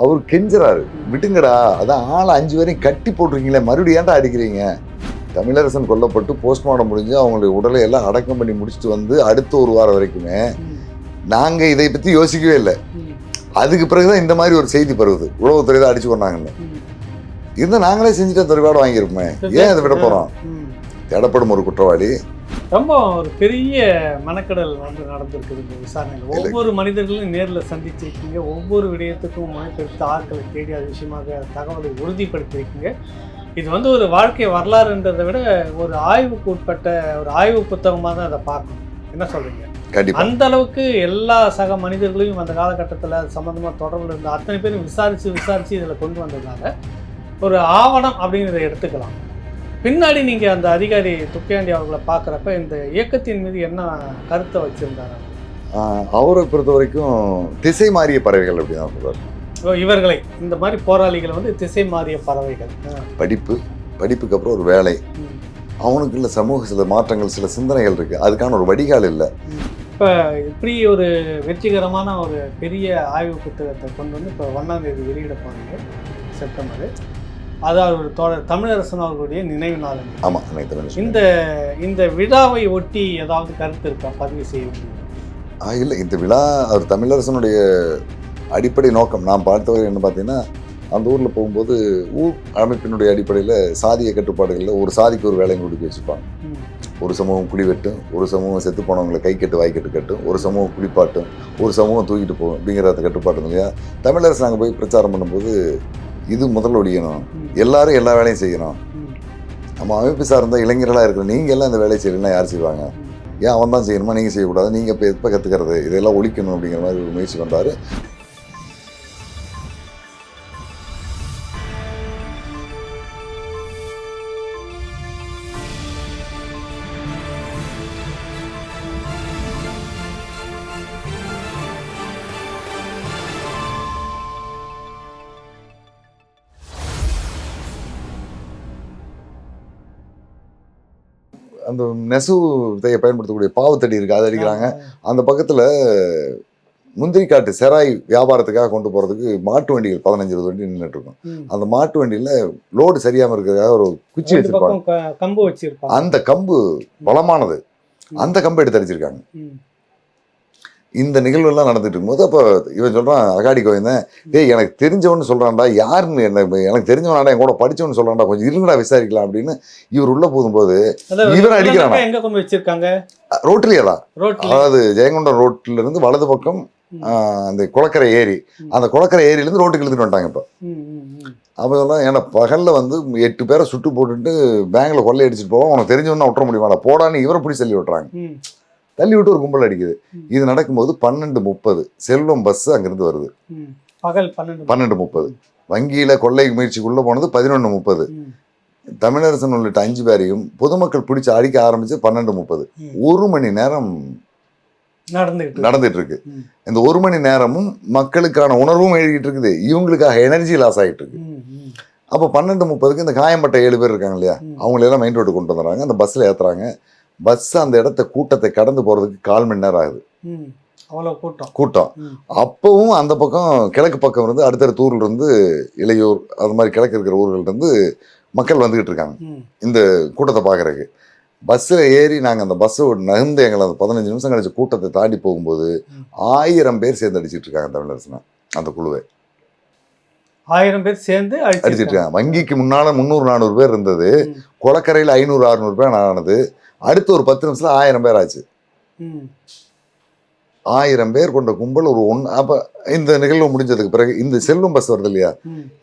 அவர் கெஞ்சுறாரு. விட்டுங்கடா அதான் ஆளை அஞ்சு பேரையும் கட்டி போட்டிருக்கீங்களே மறுபடியும் ஏன்டா அடிக்கிறீங்க? தமிழரசன் கொல்லப்பட்டு போஸ்ட்மார்ட்டம் முடிஞ்சு அவங்களுடைய உடலை எல்லாம் அடக்கம் பண்ணி முடிச்சுட்டு வந்து அடுத்த ஒரு வாரம் வரைக்குமே நாங்கள் இதை பற்றி யோசிக்கவே இல்லை. அதுக்கு பிறகுதான் இந்த மாதிரி ஒரு செய்தி பரவுது. உளவுத்துறை தான் அடிச்சு கொண்டாங்கன்னு. ம். இருந்தால் நாங்களே செஞ்சுட்டு அந்த வாங்கியிருப்போமே. ஏன் அதை விட போகிறோம். தேடப்படும் ஒரு குற்றவாளி. ரொம்ப ஒரு பெரிய மெனக்கடல் வந்து நடந்திருக்குது இந்த விசாரணையில். ஒவ்வொரு மனிதர்களையும் நேரில் சந்திச்சிருக்கீங்க ஒவ்வொரு விடயத்துக்கும் மொழிபெயர்த்து ஆட்களை தேடி அது விஷயமாக தகவலை உறுதிப்படுத்தியிருக்கீங்க இது வந்து ஒரு வாழ்க்கை வரலாறுன்றதை விட ஒரு ஆய்வுக்கு உட்பட்ட ஒரு ஆய்வு புத்தகமாக தான் அதை பார்க்கணும். என்ன சொல்றீங்க? கண்டிப்பாக அந்த அளவுக்கு எல்லா சக மனிதர்களையும் அந்த காலகட்டத்தில் அது சம்மந்தமாக தொடர்பில் இருந்த அத்தனை பேரும் விசாரித்து விசாரித்து இதில் கொண்டு வந்ததுனால ஒரு ஆவணம் அப்படிங்கிறத எடுத்துக்கலாம். பின்னாடி நீங்கள் அந்த அதிகாரி துப்பியாண்டி அவர்களை பார்க்குறப்ப இந்த இயக்கத்தின் மீது என்ன கருத்தை வச்சுருந்தாரு? அவரை பொறுத்த வரைக்கும் திசை மாறிய பறவைகள் அப்படின்னு சொல்றாரு. இவர்களை. இந்த மாதிரி போராளிகளை வந்து திசை மாறிய பறவைகள். படிப்பு படிப்புக்கு அப்புறம் ஒரு வேலை. ம். அவனுக்குள்ள சமூக சில மாற்றங்கள் சில சிந்தனைகள் இருக்கு. அதுக்கான ஒரு வடிகால் இல்லை. இப்போ இப்படி ஒரு வெற்றிகரமான ஒரு பெரிய ஆய்வு புத்தகத்தை கொண்டு வந்து இப்போ ஒன்றாம் தேதி வெளியிட போறீங்க செப்டம்பர். அதாவது ஒரு தோழர் தமிழரசன் அவர்களுடைய நினைவு நாள் அன்னைக்கு. ஆமா அன்னைக்கு தமிழ் இந்த இந்த விழாவை ஒட்டி ஏதாவது கருத்து இருக்கா? பதிவு செய்ய வேண்டியது ஆ இல்லை. இந்த விழா அவர் தமிழரசனுடைய அடிப்படை நோக்கம். நான் பார்த்தவரை என்ன பார்த்தீங்கன்னா அந்த ஊரில் போகும்போது ஊர் அமைப்பினுடைய அடிப்படையில் சாதிய கட்டுப்பாடுகளில் ஒரு சாதிக்கு ஒரு வேலையை ஒடுக்கி வச்சுப்பாங்க ஒரு சமூகம் குழி வெட்டும் ஒரு சமூகம் செத்து போனவங்களை கை கட்டு வாய் கட்டு கட்டும் ஒரு சமூகம் குளிப்பாட்டும் ஒரு சமூகம் தூக்கிட்டு போகும் அப்படிங்கிற அந்த கட்டுப்பாடு இல்லையா? தமிழரசு நாங்கள் போய் பிரச்சாரம் பண்ணும்போது இது முதலொடியணும் ஒழியணும் எல்லாரும் எல்லா வேலையும் செய்யணும். நம்ம அமைப்பு சார்ந்த இளைஞர்களாக இருக்கிற நீங்கள் எல்லாம் இந்த வேலையை செய்யலாம் யார் செய்வாங்க? ஏன் அவன் தான் செய்யணுமா? நீங்கள் செய்யக்கூடாது? நீங்கள் இப்போ எப்போ கற்றுக்கிறது இதெல்லாம் ஒழிக்கணும் அப்படிங்கிற மாதிரி ஒரு முயற்சி பண்ணுறாரு அந்த நெசவு விதையை பயன்படுத்தக்கூடிய பாவத்தடி இருக்குது அதை அடிக்கிறாங்க. அந்த பக்கத்தில் முந்திரி காட்டு செராய் வியாபாரத்துக்காக கொண்டு போகிறதுக்கு மாட்டு வண்டிகள் பதினஞ்சு இருபது வண்டி நின்றுட்டு இருக்கும். அந்த மாட்டு வண்டியில் லோடு சரியாமல் இருக்கிறதுக்காக ஒரு குச்சி வச்சிருப்பாங்க. கம்பு வச்சிருப்பாங்க. அந்த கம்பு பலமானது அந்த கம்பை எடுத்து அடிச்சிருக்காங்க. இந்த நிகழ்வெல்லாம் நடந்துட்டு இருக்கும்போது அப்போ இவன் சொல்கிறான் அகாடி கோவிந்தன் டேய் எனக்கு தெரிஞ்சவன்னு சொல்கிறான்டா யாருன்னு என்ன எனக்கு தெரிஞ்சவனாடா என் கூட படிச்சவன்னு சொல்கிறான்டா கொஞ்சம் இருங்கடா விசாரிக்கலாம் அப்படின்னு இவர் உள்ளே போகும்போது இவரை அடிக்கிறானா? எங்க கொண்டு வச்சிருக்காங்க? ரோட்லேயே தான். அதாவது ஜெயங்கொண்டம் ரோட்ல இருந்து வலது பக்கம் அந்த குளக்கரை ஏரி. அந்த குளக்கரை ஏரியிலேருந்து ரோட்டுக்கு இழுத்துட்டு வந்துட்டாங்க இப்போ. அப்போ சொன்னா ஏன்னா பகலில் வந்து எட்டு பேரை சுட்டு போட்டுட்டு பேங்கில் கொள்ளை அடிச்சுட்டு போவோம் உனக்கு தெரிஞ்சவனா விட்டுற முடியுமாடா போடான்னு இவரை பிடிச்சி தள்ளி விட்டுறாங்க. தள்ளி விட்டு ஒரு கும்பல் அடிக்குது. இது நடக்கும்போது பன்னெண்டு முப்பது செல்வம் பஸ் அங்கிருந்து வருது. பகல் பன்னெண்டு பன்னெண்டு முப்பது. வங்கியில் கொள்ளை முயற்சிக்குள்ளே போனது பதினொன்று முப்பது. தமிழரசன் உள்ளிட்ட அஞ்சு பேரையும் பொதுமக்கள் பிடிச்சி அடிக்க ஆரம்பிச்சு பன்னெண்டு முப்பது. ஒரு மணி நேரம். நடந்துட்டு இருக்கு. இந்த ஒரு மணி நேரமும் மக்களுக்கான உணர்வும் எழுதிட்டு இருக்குது. இவங்களுக்காக எனர்ஜி லாஸ் ஆகிட்டு இருக்கு. அப்போ பன்னெண்டு முப்பதுக்கு இந்த காயம்பட்ட ஏழு பேர் இருக்காங்க இல்லையா. அவங்களெல்லாம் மெயின் ரோடு கொண்டு வந்துடுறாங்க. அந்த பஸ்ஸில் ஏற்றுறாங்க பஸ் அந்த இடத்த கூட்டத்தை கடந்து போகிறதுக்கு கால் மணி நேரம் ஆகுது. கூட்டம். கூட்டம். அப்போவும் அந்த பக்கம் கிழக்கு பக்கம் இருந்து அடுத்தடுத்த ஊர்ல இருந்து இளையூர் அது மாதிரி கிழக்கு இருக்கிற ஊர்கள்ட்ட இருந்து மக்கள் வந்துகிட்டு இருக்காங்க. இந்த கூட்டத்தை பார்க்கறதுக்கு. பஸ்ஸில் ஏறி நாங்கள் அந்த பஸ்ஸை நகர்ந்து எங்களை அந்த பதினஞ்சு நிமிஷம் கழிச்சு கூட்டத்தை தாண்டி போகும்போது. ஆயிரம் பேர் சேர்ந்து அடிச்சிட்டு இருக்காங்க தமிழரசனை அந்த குழுவை. ஆயிரம் பேர் சேர்ந்து அடிச்சிட்டு இருக்காங்க. வங்கிக்கு முன்னால முந்நூறு நானூறு பேர் இருந்தது. குளக்கரையில் ஐநூறு அறுநூறு பேர் ஆனது. அடுத்து ஒரு பத்து நிமிஷத்துல ஆயிரம் பேர் ஆச்சு. ஆயிரம் பேர் கொண்ட கும்பல் ஒரு ஒன் அப்போ இந்த நிகழ்வு முடிஞ்சதுக்கு பிறகு இந்த செல்வம் பஸ் வருது இல்லையா?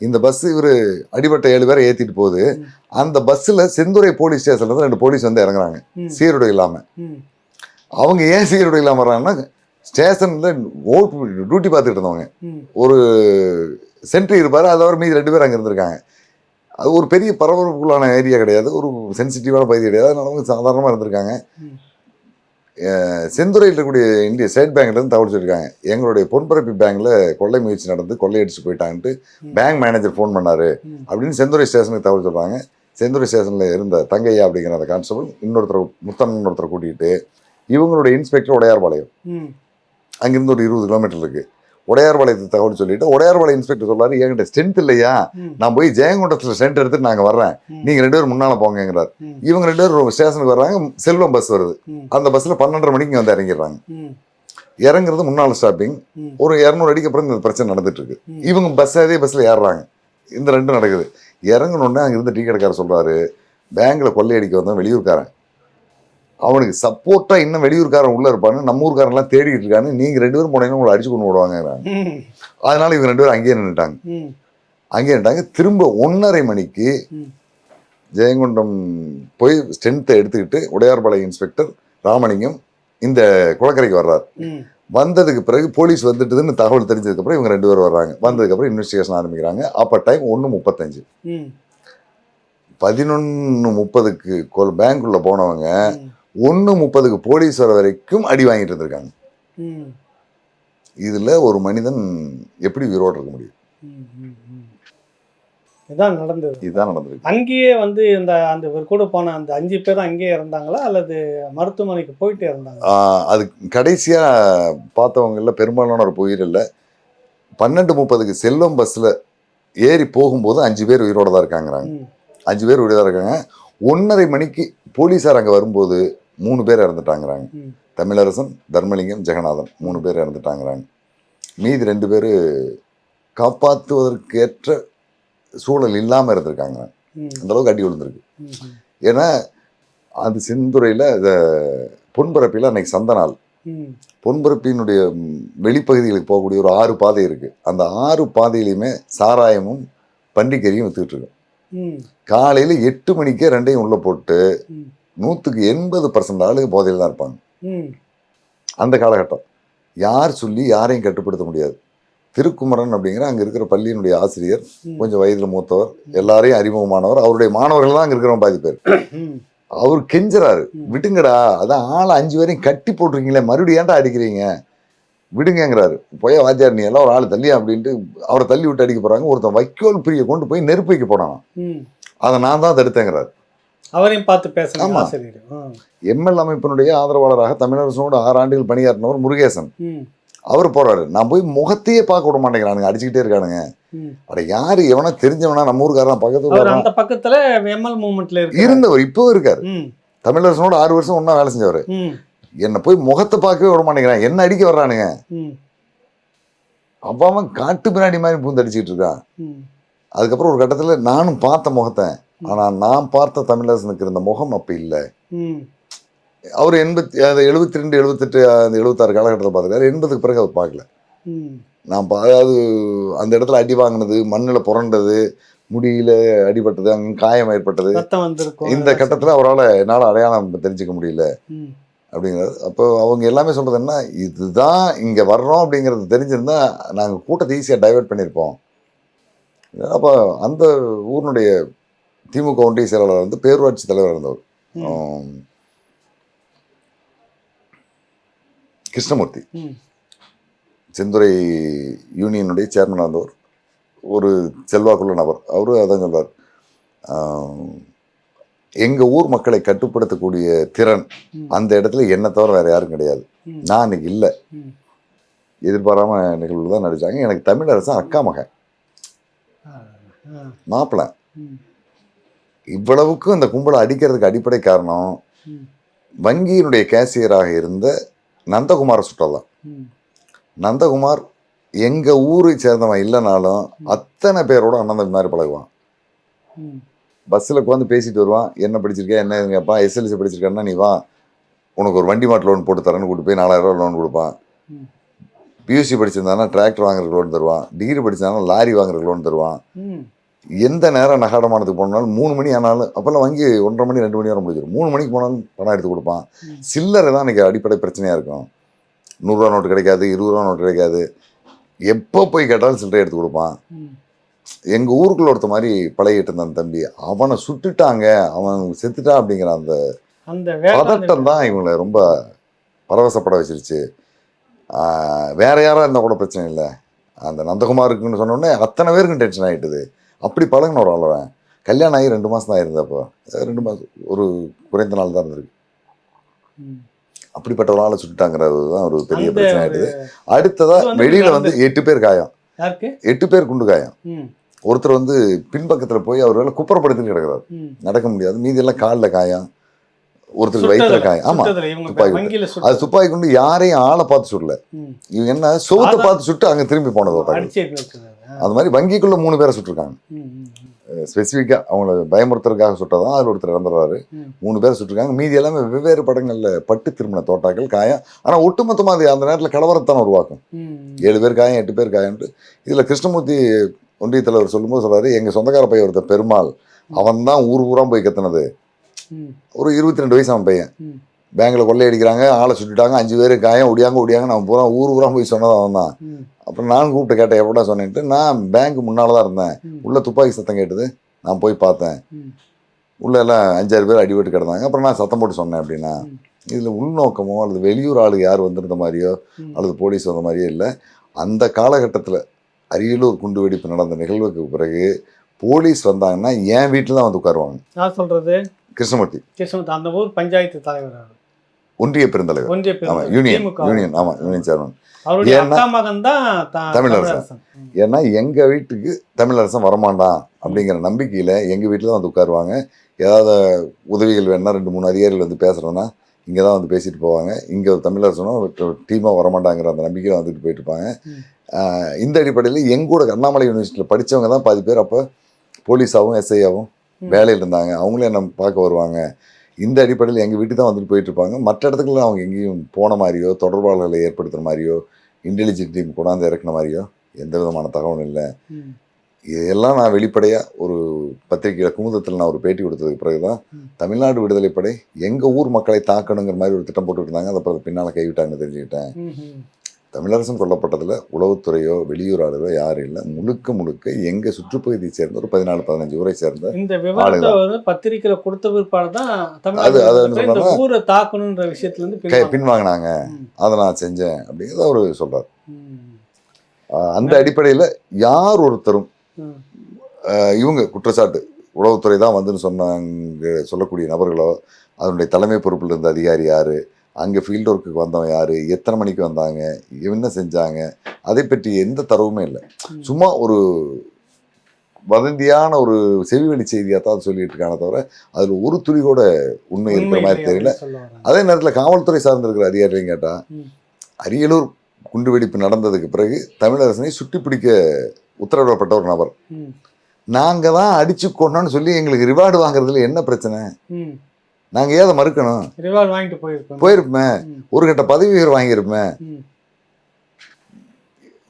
இந்த பஸ் இவர் அடிபட்ட ஏழு பேரை ஏற்றிட்டு போகுது. அந்த பஸ்ஸில் செந்துறை போலீஸ் ஸ்டேஷன்ல இருந்து ரெண்டு போலீஸ் வந்து இறங்குறாங்க. சீருடை இல்லாமல் அவங்க ஏன் சீருடை இல்லாமல் வர்றாங்கன்னா ஸ்டேஷனில் ஓட்டு டியூட்டி பார்த்துட்டு இருந்தவங்க. ஒரு சென்ட்ரி இருப்பார் அதை மீதி ரெண்டு பேர் அங்கே இருந்திருக்காங்க. அது ஒரு பெரிய பரபரப்புக்குள்ளான ஏரியா கிடையாது. ஒரு சென்சிட்டிவான பகுதி கிடையாது. அதனால அவங்க சாதாரணமாக இருந்திருக்காங்க. செந்துறையில் இருக்கக்கூடிய இந்திய ஸ்டேட் பேங்க்லேருந்து தகவல் சொல்லியிருக்காங்க. எங்களுடைய பொன்பரப்பி பேங்க்கில் கொள்ளை முயற்சி நடந்து கொள்ளையடிச்சு போயிட்டான்ட்டு. பேங்க் மேனேஜர் ஃபோன் பண்ணாரு. அப்படின்னு செந்துறை ஸ்டேஷனுக்கு தகவல் சொல்கிறாங்க செந்துறை ஸ்டேஷனில் இருந்த தங்கையா அப்படிங்கிற அந்த கான்ஸ்டபிள் இன்னொருத்தர் முத்தன் ஒருத்தரை கூட்டிகிட்டு இவங்களுடைய இன்ஸ்பெக்டர் உடையார்பாளையம். அங்கேருந்து ஒரு இருபது கிலோமீட்டர் இருக்குது உடையார்பாளையத்து தகவல் சொல்லிட்டு உடையார்பாளையம் இன்ஸ்பெக்டர் சொல்றாரு என்கிட்ட ஸ்ட்ரென்த் இல்லையா? நான் போய் ஜெயங்கொண்டத்துல ஸ்ட்ரென்த் எடுத்துட்டு நாங்க வர்றேன். நீங்க ரெண்டு பேரும் முன்னால போங்கிறார் இவங்க ரெண்டு பேரும் ஸ்டேஷனுக்கு வர்றாங்க செல்வம் பஸ் வருது. அந்த பஸ்ல பன்னெண்டரை மணிக்கு வந்து இறங்கிடுறாங்க. இறங்குறது முன்னாள் ஸ்டாப்பிங் ஒரு இரநூறு அடிக்கு அப்புறம் இந்த பிரச்சனை நடந்துட்டு இருக்கு. இவங்க பஸ் அதே பஸ்ல ஏறுறாங்க. இந்த ரெண்டும் நடக்குது. இறங்கணுன்னே அங்க இருந்து டீ கடைக்காரர் சொல்றாரு பேங்க்ல கொள்ளையடிக்க வந்தவன் வெளியூர்காரன். அவனுக்கு சப்போர்ட்டா இன்னும் வெளியூர்காரன் உள்ள இருப்பான்னு நம்ம ஊர்காரன்லாம் தேடிட்டு இருக்கான்னு நீங்க ரெண்டு பேரும் போனீங்கன்னா உங்களை அடிச்சு கொண்டு விடுவாங்க ம், அதனால இவங்க ரெண்டு பேரும் அங்கேயே நின்றுட்டாங்க அங்கேயே நின்றுட்டாங்க திரும்ப ஒன்றரை மணிக்கு. ஜெயங்கொண்டம் போய் ஸ்ட்ரென்த்தை எடுத்துக்கிட்டு உடையார்பாளையம் இன்ஸ்பெக்டர் ராமலிங்கம் இந்த குளக்கரைக்கு வர்றார். வந்ததுக்கு பிறகு போலீஸ் வந்துட்டுதுன்னு தகவல் தெரிஞ்சதுக்கப்புறம் இவங்க ரெண்டு பேரும் வர்றாங்க. வந்ததுக்கப்புறம் இன்வெஸ்டிகேஷன் ஆரம்பிக்கிறாங்க. அப்போ டைம் ஒன்று முப்பத்தஞ்சு. பதினொன்று முப்பதுக்கு கொல் பேங்க்குள்ள போனவங்க ஒன்று முப்பதுக்கு போலீஸ் வர வரைக்கும் அடி வாங்கிட்டு இருந்திருக்காங்க. இதில் ஒரு மனிதன் எப்படி உயிரோடு இருக்க முடியும். இதான் நடந்தது. இதுதான் நடந்திருக்கு அங்கேயே வந்து இந்த அந்த இவர் கூட போன அந்த அஞ்சு பேரும் அங்கேயே இருந்தாங்களா? அல்லது மருத்துவமனைக்கு போயிட்டு இருந்தாங்க அது கடைசியாக பார்த்தவங்கள பெரும்பாலானோர் உயிரில்லை பன்னெண்டு முப்பதுக்கு செல்வம் பஸ்ஸில் ஏறி போகும்போது அஞ்சு பேர் உயிரோட தான் இருக்காங்கிறாங்க அஞ்சு பேர் உயிரோட இருக்காங்க. ஒன்றரை மணிக்கு போலீஸார் அங்கே வரும்போது மூணு பேர் இறந்துட்டாங்கிறாங்க. தமிழரசன் தர்மலிங்கம் ஜெகநாதன் மூணு பேர் இறந்துட்டாங்கிறாங்க. மீதி ரெண்டு பேர் காப்பாற்றுவதற்கேற்ற சூழல் இல்லாமல் இருந்திருக்காங்க. ம், அந்த அளவுக்கு அடி விழுந்திருக்கு. ஏன்னா அது செந்துறையில் இந்த பொன்பரப்பில் அன்னைக்கு சந்த நாள் பொன்பரப்பினுடைய ம், வெளிப்பகுதிகளுக்கு போகக்கூடிய ஒரு ஆறு பாதை இருக்குது அந்த ஆறு பாதையிலையுமே சாராயமும் பன்றிக்கறியும் வித்துக்கிட்டு இருக்கு ம், காலையில் எட்டு மணிக்கே ரெண்டையும் உள்ளே போட்டு நூற்றுக்கு எண்பது பர்சன்ட் ஆளுங்க போதையில் தான் இருப்பாங்க. அந்த காலகட்டம். யார் சொல்லி யாரையும் கட்டுப்படுத்த முடியாது. திருக்குமரன் அப்படிங்கிற அங்கே இருக்கிற பள்ளியினுடைய ஆசிரியர் கொஞ்சம் வயதில் மூத்தவர் எல்லாரையும் அறிமுகமானவர் அவருடைய மாணவர்கள் தான் அங்கே இருக்கிறவங்க பாதி பேர். அவர் கெஞ்சுறாரு. ம். விடுங்கடா அதான் ஆளை அஞ்சு பேரையும் கட்டி போட்டிருக்கீங்களே மறுபடியும் ஏன்டா அடிக்கிறீங்க? விடுங்கங்கிறாரு. போய் வாத்தியார் நீ எல்லாம் ஒரு ஆள் தள்ளி அப்படின்ட்டு அவரை தள்ளி விட்டு அடிக்க போறாங்க. ஒருத்தன் வைக்கோல் பிரியை கொண்டு போய் நெருப்பு வைக்க போனான். அதை நான் தான் தடுத்தேங்கிறாரு. அவரையும் பார்த்து பேசணும் ஆமா. எம்எல் அமைப்பினுடைய ஆதரவாளராக தமிழரசனோட ஆறு ஆண்டுகள் பணியாற்றினவர் முருகேசன். அவர் போறாரு. நான் போய் முகத்தையே பார்க்க விட மாட்டேங்கிறானுங்க. அடிச்சுக்கிட்டே இருக்கானுங்க. அட யாரு எவனா தெரிஞ்சவனா? நம்ம ஊருக்காரன் பக்கத்து அவர் ஊர்க்காரன்? அந்த பக்கத்துல எம்எல் மூவ்மெண்ட்ல இருக்கு இருந்தவர் இப்பவும் இருக்காரு. தமிழரசனோட ஆறு வருஷம் ஒண்ணா வேலை செஞ்சவர். என்னை போய் முகத்தை பார்க்கவே விட மாட்டேங்கிறான். என்ன அடிக்க வர்றானுங்க? ம், அப்ப அவன் காட்டு பின்னாடி மாதிரி பூந்து அடிச்சிட்டு இருக்கான் அதுக்கப்புறம் ஒரு கட்டத்துல நானும் பார்த்த முகத்தை. ஆனா நான் பார்த்த தமிழரசனுக்கு இருந்த முகம் அப்ப இல்ல. அவர் எண்பத்தி அது எழுபத்தி ரெண்டு எழுபத்தெட்டு அந்த எழுபத்தாறு காலகட்டத்தில் பார்த்துருக்காரு. எண்பதுக்கு பிறகு அவர் பார்க்கல. நான் அதாவது அந்த இடத்துல அடி வாங்கினது மண்ணில் புரண்டது முடியில அடிபட்டது அங்கே காயம் ஏற்பட்டது. இந்த கட்டத்தில் அவரால் என்னால் அடையாளம் தெரிஞ்சுக்க முடியல. அப்படிங்கிறது. அப்போ அவங்க எல்லாமே சொல்கிறது என்ன? இதுதான் இங்கே வர்றோம் அப்படிங்கிறது தெரிஞ்சிருந்தா நாங்கள் கூட்டத்தை ஈஸியாக டைவர்ட் பண்ணியிருப்போம் அப்போ அந்த ஊரினுடைய திமுக ஒன்றிய செயலாளர் வந்து பேரூராட்சி தலைவர் இருந்தவர். கிருஷ்ணமூர்த்தி. செந்துறை யூனியனுடைய சேர்மனாக இருந்தவர் ஒரு செல்வாக்குள்ள நபர். அவரு அதான் சொல்றார். எங்கள் ஊர் மக்களை கட்டுப்படுத்தக்கூடிய திறன். அந்த இடத்துல என்னை தவிர வேற யாரும் கிடையாது. நான் இன்னைக்கு இல்லை. எதிர்பாராம நிகழ்வுகள் தான் நடிச்சாங்க. எனக்கு தமிழரசன் அக்கா மகன். ஆ, ஆ, மாப்பிள்ளை ம், இவ்வளவுக்கும் இந்த கும்பலை அடிக்கிறதுக்கு அடிப்படை காரணம் வங்கியினுடைய கேசியராக இருந்த நந்தகுமார சுட்டலாம் நந்தகுமார் எங்க ஊரை சேர்ந்தவன் இல்லைனாலும் அத்தனை பேரோட அண்ணன் மாதிரி பழகுவான். பஸ்ஸில் உட்காந்து பேசிட்டு வருவான். என்ன படிச்சிருக்கேன் என்ன கேட்பா எஸ்எல்சி படிச்சிருக்கேன்னா நீ வா. உனக்கு ஒரு வண்டி மாட்டு லோன் போட்டு தரேன்னு கூட்டு போய் நாலாயிரம் ரூபா லோன் கொடுப்பான். பியூசி படிச்சிருந்தானா டிராக்டர் வாங்குறதுக்கு லோன் தருவான். டிகிரி படிச்சிருந்தானா லாரி வாங்குறதுக்கு லோன் தருவான். எந்த நேரம் நகாடமானதுக்கு போனாலும் மூணு மணி ஆனாலும் அப்போல்லாம் வங்கி ஒன்றரை மணி ரெண்டு மணி வரை முடிஞ்சிடும். மூணு மணிக்கு போனாலும் பணம் எடுத்து கொடுப்பான். சில்லறை தான் இன்றைக்கி அடிப்படை பிரச்சனையாக இருக்கும். நூறுரூவா நோட்டு கிடைக்காது இருபது ரூபா நோட்டு கிடைக்காது. எப்போ போய் கேட்டாலும் சில்லறை எடுத்து கொடுப்பான். எங்கள் ஊருக்குள்ள ஒருத்த மாதிரி பழகிட்டு இருந்தான் தம்பி. அவனை சுட்டுட்டாங்க. அவன் செத்துட்டான் அப்படிங்கிற அந்த பதட்டம் தான் இவங்களை ரொம்ப பரவசப்பட வச்சிருச்சு. வேற யாரா இருந்தால் கூட பிரச்சனை இல்லை. அந்த நந்தகுமாருக்குன்னு சொன்ன உடனே அத்தனை பேருக்கும் டென்ஷன் ஆகிட்டுது அப்படி பழகின ஒரு ஆளவன். கல்யாணம் ஆகி ரெண்டு மாதம் தான் இருந்தப்போ ரெண்டு மாதம் ஒரு குறைந்த நாள் தான் இருந்திருக்கு. அப்படிப்பட்ட ஒரு ஆளை சுட்டுட்டாங்கிறது தான் ஒரு பெரிய பிரச்சனை ஆயிடுது அடுத்ததா இது வந்து வெளியில வந்து எட்டு பேர் காயம். எட்டு பேர் குண்டு காயம். ஒருத்தர் வந்து பின்பக்கத்துல போய் அவர் வேலை குப்புறப்படுத்திட்டு கிடக்குறாரு. நடக்க முடியாது. மீதி எல்லாம் காலில் காயம். ஒருத்தருக்கு வயிற்றுல காயம். ஆமா. துப்பாக்கி அது துப்பாக்கி கொண்டு யாரையும் ஆளை பார்த்து சுடல. இவங்க என்ன சோத்தை அதான். பார்த்து சுட்டு அங்க திரும்பி போனது அது? மாதிரி வங்கிக்குள்ள மூணு பேரை சுட்டிருக்காங்க. ஸ்பெசிஃபிக்காக அவங்கள பயமுறுத்துறதுக்காக சுட்டதான் அதில் ஒருத்தர் இறந்துடுறாரு. மூணு பேர் சுட்டிருக்காங்க. மீதி எல்லாமே வெவ்வேறு படங்கள்ல பட்டு திரும்பின தோட்டாக்கள் காயம். ஆனா ஒட்டுமொத்தமா அது அந்த நேரத்துல கலவரத்தான உருவாக்கும். ஏழு பேர் காயம் எட்டு பேர் காயம்ட்டு இதுல கிருஷ்ணமூர்த்தி ஒன்றிய தலைவர் சொல்லும்போது சொல்றாரு எங்க சொந்தக்கார பையன் ஒருத்தர் பெருமாள். அவன் தான் ஊர் ஊரா போய் கத்துனது. ஒரு இருபத்தி ரெண்டு வயசு அவன் பையன். பேங்க்ல கொள்ளையடிக்கிறாங்க ஆளை சுட்டுட்டாங்க அஞ்சு பேர் காயம் ஒடியாங்க ஒடியாங்க நான் பூரா ஊர் ஊரா போய் சொன்னது அவன் தான். அப்புறம் நான் கூப்பிட்டு கேட்டேன் எப்படா சொன்னேன்ட்டு நான் பேங்க் முன்னால தான் இருந்தேன். உள்ள துப்பாக்கி சத்தம் கேட்டது. நான் போய் பார்த்தேன். உள்ள எல்லாம் அஞ்சாறு பேர் அடிபட்டு கிடந்தாங்க. அப்புறம் நான் சத்தம் போட்டு சொன்னேன் அப்படின்னா. இதுல உள்நோக்கமோ அல்லது வெளியூர் ஆளு யார் வந்திருந்த மாதிரியோ. அல்லது போலீஸ் வந்த மாதிரியோ இல்லை. அந்த காலகட்டத்தில் அரியலூர் குண்டு வெடிப்பு நடந்த நிகழ்வுக்கு பிறகு போலீஸ் வந்தாங்கன்னா என் வீட்டில் தான் வந்து உட்காருவாங்க யார் சொல்றது கிருஷ்ணமூர்த்தி கிருஷ்ணமூர்த்தி அந்த ஊர் பஞ்சாயத்து தலைவர். ஒன்றிய பெருந்தலைவர் ஒன்றிய ஆமா பெருந்தலைவர். யூனியன். யூனியன் ஆமா யூனியன் சேர்மன் தமிழரசன். ஏன்னா எங்க வீட்டுக்கு தமிழரசன் வரமாட்டான் அப்படிங்கிற நம்பிக்கையில எங்க வீட்டில் தான் வந்து உட்காருவாங்க ஏதாவது உதவிகள் வேணா ரெண்டு மூணு அதிகாரிகள் வந்து பேசுறோன்னா இங்கே தான் வந்து பேசிட்டு போவாங்க. இங்கே ஒரு தமிழரசனும் டீமாக வரமாட்டாங்கிற அந்த நம்பிக்கையில் வந்துட்டு போயிட்டு இருப்பாங்க ம். ஆஹ் இந்த அடிப்படையில் எங்கூட அண்ணாமலை யூனிவர்சிட்டியில் படிச்சவங்க தான் பாதி பேர். அப்போ போலீஸாகவும் எஸ்ஐயாகவும். வேலையில் இருந்தாங்க. அவங்களே நம்ம பார்க்க வருவாங்க. இந்த அடிப்படையில் எங்கள் வீட்டுக்கு தான் வந்துட்டு போயிட்டு இருப்பாங்க. மற்ற இடத்துக்குலாம் அவங்க எங்கேயும் போன மாதிரியோ தொடர்பாளர்களை ஏற்படுத்துகிற மாதிரியோ இன்டெலிஜென்ட் டீம் கொண்டாந்து இறக்குன மாதிரியோ எந்த விதமான தகவலும் இல்லை. இதெல்லாம் நான் வெளிப்படையாக ஒரு பத்திரிகையில் குமுதத்தில் நான் ஒரு பேட்டி கொடுத்ததுக்கு பிறகு தான். தமிழ்நாடு விடுதலை படை எங்கள் ஊர் மக்களை தாக்கணுங்கிற மாதிரி ஒரு திட்டம் போட்டுட்டு இருந்தாங்க அதை அப்புறம் பின்னால் கைவிட்டாங்கன்னு தெரிஞ்சுக்கிட்டேன். தமிழரசன் கொல்லப்பட்டதில் உளவுத்துறையோ வெளியூர் ஆளுகளோ யாரும் இல்லை முழுக்க முழுக்க எங்கள் சுற்றுப்பகுதியை சேர்ந்த ஒரு பதினாலு பதினஞ்சு ஊரை சேர்ந்த இந்த விவரத்தை வந்து பத்திரிக்கையில கொடுத்த பிற்பாடு தான் அது- அது ஊரை தாக்கணுன்ற விஷயத்துல இருந்து கை பின்வாங்க. பின்வாங்கினாங்க. அதை நான் செஞ்சேன் அப்படிங்கிறத அவர் சொல்கிறார். அந்த அடிப்படையில் யார் ஒருத்தரும் இவங்க குற்றச்சாட்டு. உளவுத்துறை தான் வந்துன்னு சொன்னாங்க சொல்லக்கூடிய நபர்களோ அதனுடைய தலைமை பொறுப்பில் இருந்த அதிகாரி யாரு? அங்கே ஃபீல்ட் ஒர்க்குக்கு வந்தவன் யாரு? எத்தனை மணிக்கு வந்தாங்க? என்ன செஞ்சாங்க? அதை பற்றி எந்த தரவுமே இல்லை. சும்மா ஒரு வதந்தியான ஒரு செவிவெளி செய்தியாக தான் சொல்லிட்டு இருக்கானே தவிர அதில் ஒரு துளி கூட உண்மை இருக்கிற மாதிரி தெரியல. அதே நேரத்தில் காவல்துறை சார்ந்திருக்கிற அதிகாரிகளையும் கேட்டால். அரியலூர் குண்டுவெடிப்பு நடந்ததுக்கு பிறகு தமிழரசனை சுட்டி பிடிக்க உத்தரவிடப்பட்ட ஒரு நபர். நாங்கள் தான் அடிச்சு கொண்டோம்னு சொல்லி எங்களுக்கு ரிவார்டு வாங்குறதுல என்ன பிரச்சனை. நாங்கள் ஏன் அதை மறுக்கணும் ரிவார்டு வாங்கிட்டு போயிருப்போமே ம். ஒரு கட்ட பதவி உயர்வு வாங்கியிருப்பேன் ம்.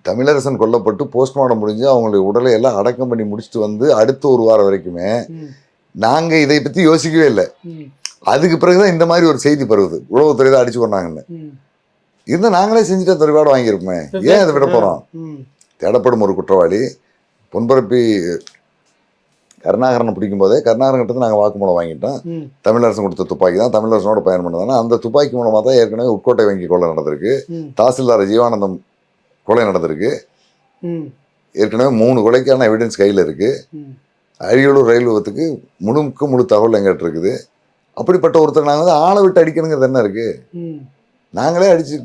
தமிழரசன் கொல்லப்பட்டு போஸ்ட்மார்ட்டம் முடிஞ்சு அவங்களுடைய உடலை எல்லாம் அடக்கம் பண்ணி முடிச்சுட்டு வந்து அடுத்த ஒரு வாரம் வரைக்குமே. நாங்கள் இதை பற்றி யோசிக்கவே இல்லை. அதுக்கு பிறகுதான் இந்த மாதிரி ஒரு செய்தி பரவுது உளவுத்துறை தான் அடிச்சு கொண்டாங்கன்னு. இருந்தால் நாங்களே செஞ்சுட்டு அந்த ரிவார்டு வாங்கியிருப்போமே ஏன் இதை விட போகிறோம். தேடப்படும் ஒரு குற்றவாளி பொன்பரப்பி கருணாகரனை பிடிக்கும் போதே கருணாகரன்கிட்ட நாங்கள் வாக்குமூலம் வாங்கிட்டோம். தமிழரசன் கொடுத்த துப்பாக்கி தான் தமிழரசனோட பயணம் பண்ணதானே அந்த துப்பாக்கி மூலமாக தான் ஏற்கனவே உட்கோட்டை வங்கி கொலை நடந்திருக்கு. தாசில்தார் ஜீவானந்தம் கொலை நடந்திருக்கு. ஏற்கனவே மூணு கொலைக்கான எவிடன்ஸ் கையில் இருக்குது. அரியலூர் ரயில் விபத்துக்கு முழுக்க முழு தகவல் எங்கிட்ட இருக்குது அப்படிப்பட்ட ஒருத்தர் நாங்கள் வந்து ஆளை விட்டு அடிக்கணுங்கிறது என்ன இருக்குது. நாங்களே அடித்து